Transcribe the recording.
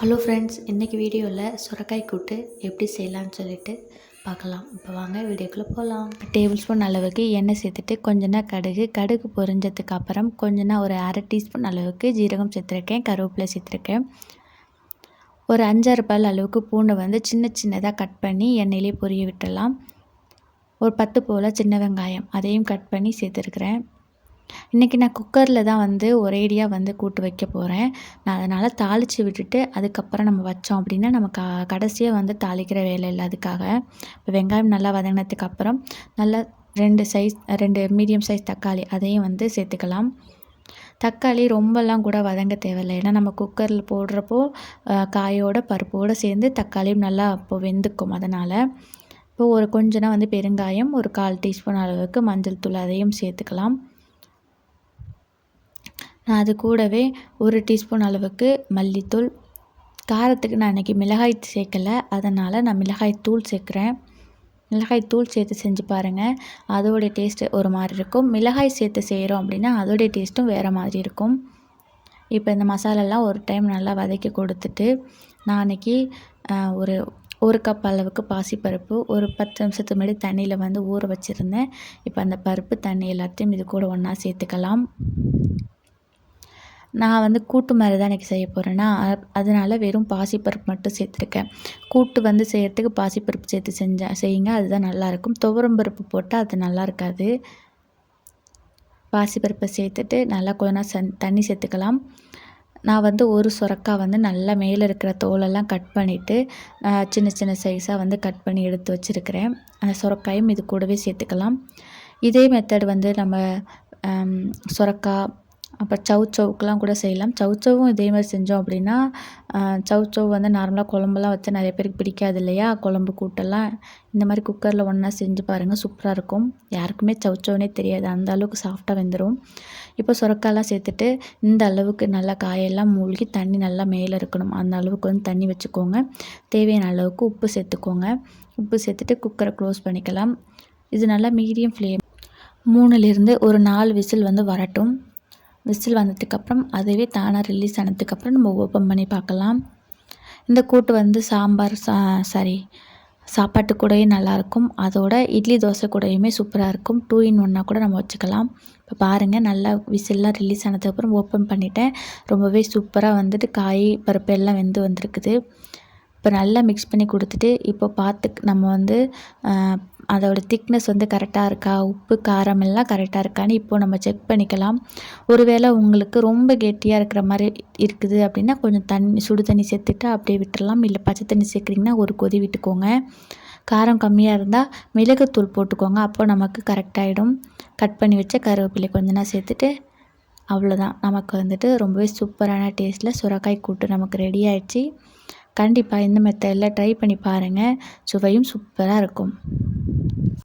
Hello friends இன்றைக்கி வீடியோவில் சுரக்காய் கூட்டு எப்படி செய்யலாம்னு சொல்லிட்டு பார்க்கலாம். இப்போ வாங்க வீடியோக்குள்ளே போகலாம் டேபிள் ஸ்பூன் அளவுக்கு எண்ணெய் சேர்த்துட்டு கொஞ்ச கடுகு கடுகு பொரிஞ்சதுக்கு அப்புறம் கொஞ்சனா ஒரு அரை டீஸ்பூன் அளவுக்கு ஜீரகம் சேர்த்துருக்கேன் கருவேப்பிலை சேர்த்துருக்கேன். ஒரு அஞ்சாறு பல் அளவுக்கு பூண்டை வந்து சின்ன சின்னதாக கட் பண்ணி எண்ணெயிலே பொரிய விட்டுடலாம். ஒரு பத்து போல் சின்ன வெங்காயம் அதையும் கட் பண்ணி சேர்த்துருக்குறேன். இன்றைக்கி நான் குக்கரில் தான் வந்து ஒரேடியாக வந்து கூட்டு வைக்க போகிறேன் நான் அதனால் தாளித்து விட்டுட்டு அதுக்கப்புறம் நம்ம வச்சோம் அப்படின்னா நம்ம க கடைசியாக வந்து தாளிக்கிற வேலை இல்லை அதுக்காக. இப்போ வெங்காயம் நல்லா வதங்கினதுக்கு அப்புறம் நல்லா ரெண்டு சைஸ் ரெண்டு மீடியம் சைஸ் தக்காளி அதையும் வந்து சேர்த்துக்கலாம். தக்காளி ரொம்பலாம் கூட வதங்க தேவையில்லை. ஏன்னா நம்ம குக்கரில் போடுறப்போ காயோட பருப்போடு சேர்ந்து தக்காளியும் நல்லா இப்போ வெந்துக்கும் அதனால். இப்போ ஒரு கொஞ்சனா வந்து பெருங்காயம் ஒரு கால் டீஸ்பூன் அளவுக்கு மஞ்சள் தூள் அதையும் சேர்த்துக்கலாம். நான் அது கூடவே ஒரு டீஸ்பூன் அளவுக்கு மல்லித்தூள். காரத்துக்கு நான் இன்றைக்கி மிளகாய் சேர்க்கலை. அதனால் நான் மிளகாய் தூள் சேர்க்குறேன். மிளகாய் தூள் சேர்த்து செஞ்சு பாருங்கள் அதோடைய டேஸ்ட்டு ஒரு மாதிரி இருக்கும். மிளகாய் சேர்த்து செய்கிறோம் அப்படின்னா அதோடைய டேஸ்ட்டும் வேறு மாதிரி இருக்கும். இப்போ இந்த மசாலாலாம் ஒரு டைம் நல்லா வதக்கி கொடுத்துட்டு நான் அன்றைக்கி ஒரு ஒரு கப் அளவுக்கு பாசிப்பருப்பு ஒரு பத்து நிமிஷத்துக்கு முன்னாடி தண்ணியில் வந்து ஊற வச்சுருந்தேன். இப்போ அந்த பருப்பு தண்ணி எல்லாத்தையும் இது கூட ஒன்றா சேர்த்துக்கலாம். நான் வந்து கூட்டு மாதிரி தான் இன்றைக்கி செய்ய போகிறேன்னா அதனால் வெறும் பாசிப்பருப்பு மட்டும் சேர்த்துருக்கேன். கூட்டு வந்து செய்கிறதுக்கு பாசிப்பருப்பு சேர்த்து செஞ்சேன் செய்யுங்க அதுதான் நல்லாயிருக்கும். துவரம் பருப்பு போட்டால் அது நல்லா இருக்காது பாசிப்பருப்பை சேர்த்துட்டு நல்லா கொஞ்சம் சன் தண்ணி சேர்த்துக்கலாம். நான் வந்து ஒரு சுரக்காய் வந்து நல்லா மேலே இருக்கிற தோலெல்லாம் கட் பண்ணிவிட்டு சின்ன சின்ன சைஸாக வந்து கட் பண்ணி எடுத்து வச்சுருக்கிறேன். அந்த சுரக்காயும் இது கூடவே சேர்த்துக்கலாம். இதே மெத்தட் வந்து நம்ம சுரக்காய் அப்புறம் சவுச்சவுக்கெலாம் கூட செய்யலாம். சவுச்சவும் இதே மாதிரி செஞ்சோம் அப்படின்னா சவுச்சவ் வந்து நார்மலாக குழம்புலாம் வச்சா நிறைய பேருக்கு பிடிக்காது இல்லையா? குழம்பு கூட்டெல்லாம். இந்த மாதிரி குக்கரில் ஒன்றா செஞ்சு பாருங்கள் சூப்பராக இருக்கும். யாருக்குமே சவுச்சவுனே தெரியாது. அந்த அளவுக்கு சாஃப்டாக வெந்துடும் இப்போ சுரக்காலாம் சேர்த்துட்டு இந்த அளவுக்கு நல்லா காயெல்லாம் மூழ்கி தண்ணி நல்லா மேலே இருக்கணும். அந்த அளவுக்கு வந்து தண்ணி வச்சுக்கோங்க. தேவையான அளவுக்கு உப்பு சேர்த்துக்கோங்க. உப்பு சேர்த்துட்டு குக்கரை க்ளோஸ் பண்ணிக்கலாம். இது நல்லா மீடியம் ஃப்ளேம் மூணுலேருந்து ஒரு நாலு விசில் வந்து வரட்டும். விசில் வந்ததுக்கப்புறம் அதுவே தானாக ரிலீஸ் ஆனதுக்கப்புறம் நம்ம ஓப்பன் பண்ணி பார்க்கலாம். இந்த கூட்டு வந்து சாம்பார் சா சாரி சாப்பாட்டு கூடவே நல்லாயிருக்கும். அதோட இட்லி தோசை கூடயுமே சூப்பராக இருக்கும். டூ இன் ஒன்னாக கூட நம்ம வச்சுக்கலாம். இப்போ பாருங்கள் நல்லா விசில்லாம் ரிலீஸ் ஆனதுக்கப்புறம் ஓப்பன் பண்ணிவிட்டேன் ரொம்பவே சூப்பராக வந்துட்டு காய் பருப்பு எல்லாம் வெந்து வந்திருக்குது. இப்போ நல்லா மிக்ஸ் பண்ணி கொடுத்துட்டு இப்போ பார்த்து நம்ம வந்து அதோடய திக்னஸ் வந்து கரெக்டாக இருக்கா? உப்பு காரம் எல்லாம் கரெக்டாக இருக்கான்னு இப்போது நம்ம செக் பண்ணிக்கலாம். ஒருவேளை உங்களுக்கு ரொம்ப கெட்டியாக இருக்கிற மாதிரி இருக்குது அப்படின்னா கொஞ்சம் தண்ணி சுடு தண்ணி சேர்த்துட்டு அப்படியே விட்டுடலாம் இல்லை பச்சை தண்ணி சேர்க்குறீங்கன்னா ஒரு கொதி விட்டுக்கோங்க. காரம் கம்மியாக இருந்தால் மிளகுத்தூள் போட்டுக்கோங்க. அப்போ நமக்கு கரெக்டாகிடும் கட் பண்ணி வச்ச கருவேப்பிலை கொஞ்ச நேரம் சேர்த்துட்டு அவ்வளோதான் நமக்கு வந்துட்டு ரொம்பவே சூப்பரான டேஸ்ட்டில் சுரக்காய் கூட்டு நமக்கு ரெடி ஆயிடுச்சு. கண்டிப்பாக இந்த மெத்தடில் ட்ரை பண்ணி பாருங்கள் சுவையும் சூப்பராக இருக்கும்.